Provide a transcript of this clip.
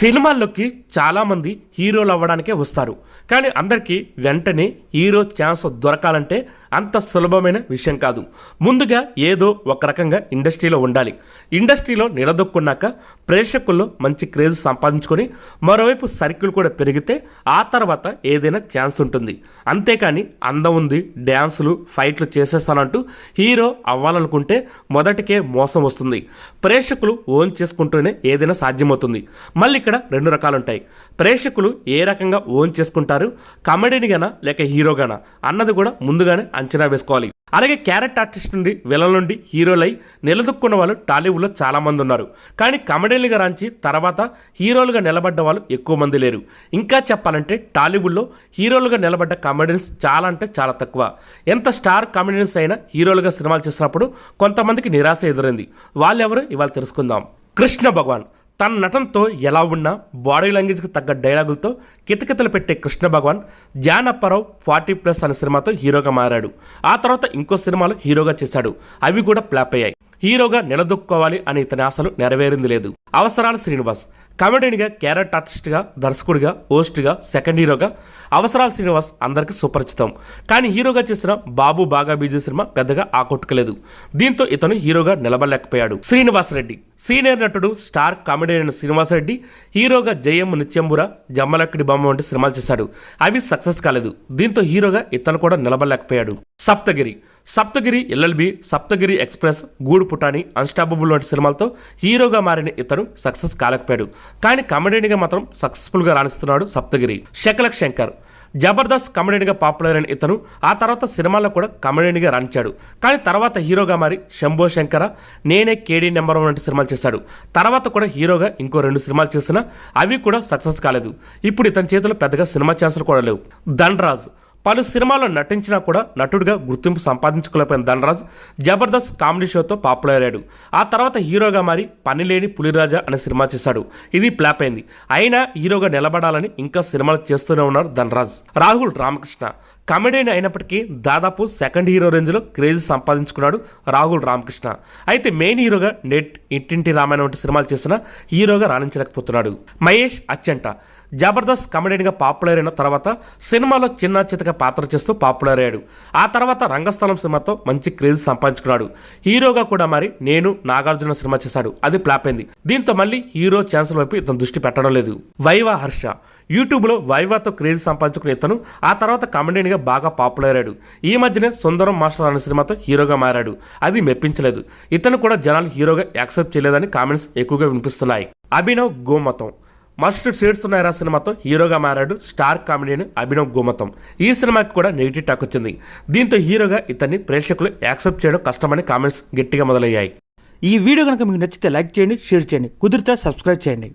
సినిమాల్లోకి చాలామంది హీరోలు అవ్వడానికే వస్తారు. కానీ అందరికీ వెంటనే హీరో ఛాన్స్ దొరకాలంటే అంత సులభమైన విషయం కాదు. ముందుగా ఏదో ఒక రకంగా ఇండస్ట్రీలో ఉండాలి. ఇండస్ట్రీలో నిలదొక్కున్నాక ప్రేక్షకుల్లో మంచి క్రేజ్ సంపాదించుకొని మరోవైపు సర్కిల్ కూడా పెరిగితే ఆ తర్వాత ఏదైనా ఛాన్స్ ఉంటుంది. అంతేకాని అందం ఉంది డ్యాన్సులు ఫైట్లు చేసేస్తానంటూ హీరో అవ్వాలనుకుంటే మొదటికే మోసం వస్తుంది. ప్రేక్షకులు ఓన్ చేసుకుంటూనే ఏదైనా సాధ్యమవుతుంది. మళ్ళీ ఇక్కడ రెండు రకాలుంటాయి. ప్రేక్షకులు ఏ రకంగా ఓన్ చేసుకుంటారు? కామెడీనిగానా లేక హీరోగానా అన్నది కూడా ముందుగానే అంచనా వేసుకోవాలి. అలాగే క్యారెట్ ఆర్టిస్ట్ నుండి విలన్ నుండి హీరోలై నిలదొక్కున్న వాళ్ళు టాలీవుడ్లో చాలామంది ఉన్నారు. కానీ కమెడీలుగా రాంచి తర్వాత హీరోలుగా నిలబడ్డ వాళ్ళు ఎక్కువ మంది లేరు. ఇంకా చెప్పాలంటే టాలీవుడ్లో హీరోలుగా నిలబడ్డ కామెడియన్స్ చాలా అంటే చాలా తక్కువ. ఎంత స్టార్ కామెడియన్స్ అయినా హీరోలుగా సినిమాలు చేసినప్పుడు కొంతమందికి నిరాశ ఎదురైంది. వాళ్ళెవరు ఇవాళ తెలుసుకుందాం. కృష్ణ భగవాన్. తన నటనతో ఎలా ఉన్నా బాడీ లాంగ్వేజ్కి తగ్గ డైలాగులతో కితకితలు పెట్టే Krishna Bhagavan John Apparao forty plus అనే సినిమాతో హీరోగా మారాడు. ఆ తర్వాత ఇంకో సినిమాలు హీరోగా చేశాడు. అవి కూడా ఫ్లాప్ అయ్యాయి. హీరోగా నిలదొక్కోవాలి అనే ఇతని ఆశలు నెరవేరింది లేదు. అవసరాలు శ్రీనివాస్. కమెడీగా క్యారెట్ ఆర్టిస్ట్గా దర్శకుడిగా హోస్ట్గా సెకండ్ హీరోగా అవసరాల శ్రీనివాస్ అందరికీ సుపరిచితం. కానీ హీరోగా చేసిన బాబు బాగా బిజీ సినిమా పెద్దగా ఆకొట్టుకోలేదు. దీంతో ఇతను హీరోగా నిలబడలేకపోయాడు. శ్రీనివాస్ రెడ్డి. సీనియర్ నటుడు స్టార్ కామెడియన్ శ్రీనివాస్ రెడ్డి హీరోగా జయం నిత్యంబుర జమ్మలక్కడి బొమ్మ వంటి సినిమాలు చేశాడు. అవి సక్సెస్ కాలేదు. దీంతో హీరోగా ఇతను కూడా నిలబడలేకపోయాడు. సప్తగిరి. సప్తగిరి ఎల్ఎల్బి సప్తగిరి ఎక్స్ప్రెస్ గూడు పుటాని అన్స్టాపబుల్ వంటి సినిమాలతో హీరోగా మారిన ఇతను సక్సెస్ కాలేకపోయాడు. కానీ కమెడీగా మాత్రం సక్సెస్ఫుల్గా రాణిస్తున్నాడు సప్తగిరి. శకలక్ శంకర్. జబర్దస్త్ కమెడీగా పాపులర్ అయిన ఇతను ఆ తర్వాత సినిమాల్లో కూడా కమెడీగా రాణించాడు. కానీ తర్వాత హీరోగా మారి శంభో శంకర నేనే కేడీ నెంబర్ వన్ వంటి సినిమాలు చేశాడు. తర్వాత కూడా హీరోగా ఇంకో రెండు సినిమాలు చేసినా అవి కూడా సక్సెస్ కాలేదు. ఇప్పుడు ఇతని చేతిలో పెద్దగా సినిమా ఛాన్సులు కూడా లేవు. ధనరాజ్. పలు సినిమాల్లో నటించినా కూడా నటుడిగా గుర్తింపు సంపాదించుకోలేకపోయిన ధనరాజ్ జబర్దస్త్ కామెడీ షోతో పాపులర్ అయ్యాడు. ఆ తర్వాత హీరోగా మారి పనిలేని పులిరాజా అనే సినిమా చేశాడు. ఇది ఫ్లాప్ అయింది. అయినా హీరోగా నిలబడాలని ఇంకా సినిమాలు చేస్తూనే ఉన్నారు ధనరాజ్. రాహుల్ రామకృష్ణ. కమెడీని అయినప్పటికీ దాదాపు సెకండ్ హీరో రేంజ్లో క్రేజ్ సంపాదించుకున్నాడు రాహుల్ రామకృష్ణ. అయితే మెయిన్ హీరోగా నెట్ ఇంటింటి రామాయణ వంటి సినిమాలు చేసిన హీరోగా రాణించలేకపోతున్నాడు. మహేష్ అచ్చంట జబర్దస్త్ కమెడీగా పాపులర్ అయిన తర్వాత సినిమాలో చిన్న చితక పాత్ర చేస్తూ పాపులర్ అయ్యాడు. ఆ తర్వాత రంగస్థలం సినిమాతో మంచి క్రేజ్ సంపాదించుకున్నాడు. హీరోగా కూడా మరి నేను నాగార్జున సినిమా చేశాడు. అది ఫ్లాప్ అయింది. దీంతో మళ్ళీ హీరో ఛాన్సుల వైపు ఇతను దృష్టి పెట్టడం లేదు. వైవా హర్ష యూట్యూబ్లో వైవాతో క్రేజ్ సంపాదించుకున్న ఇతను ఆ తర్వాత కమెడీగా బాగా పాపులర్ అయ్యాడు. ఈ మధ్యనే సుందరం మాస్టర్ అనే సినిమాతో హీరోగా మారాడు. అది మెప్పించలేదు. ఇతను కూడా జనాలు హీరోగా యాక్సెప్ట్ చేయలేదని కామెంట్స్ ఎక్కువగా వినిపిస్తున్నాయి. అభినవ్ గోమతం మస్ట్ సీడ్స్ ఉన్నాయరా సినిమాతో హీరోగా మారాడు స్టార్ కామెడీని అభినవ్ గోమతం ఈ సినిమాకి కూడా నెగిటివ్ టాక్ వచ్చింది. దీంతో హీరోగా ఇతన్ని ప్రేక్షకులు యాక్సెప్ట్ చేయడం కష్టమని కామెంట్స్ గట్టిగా మొదలయ్యాయి. ఈ వీడియో కనుక మీకు నచ్చితే లైక్ చేయండి షేర్ చేయండి. కుదిరితే సబ్స్క్రైబ్ చేయండి.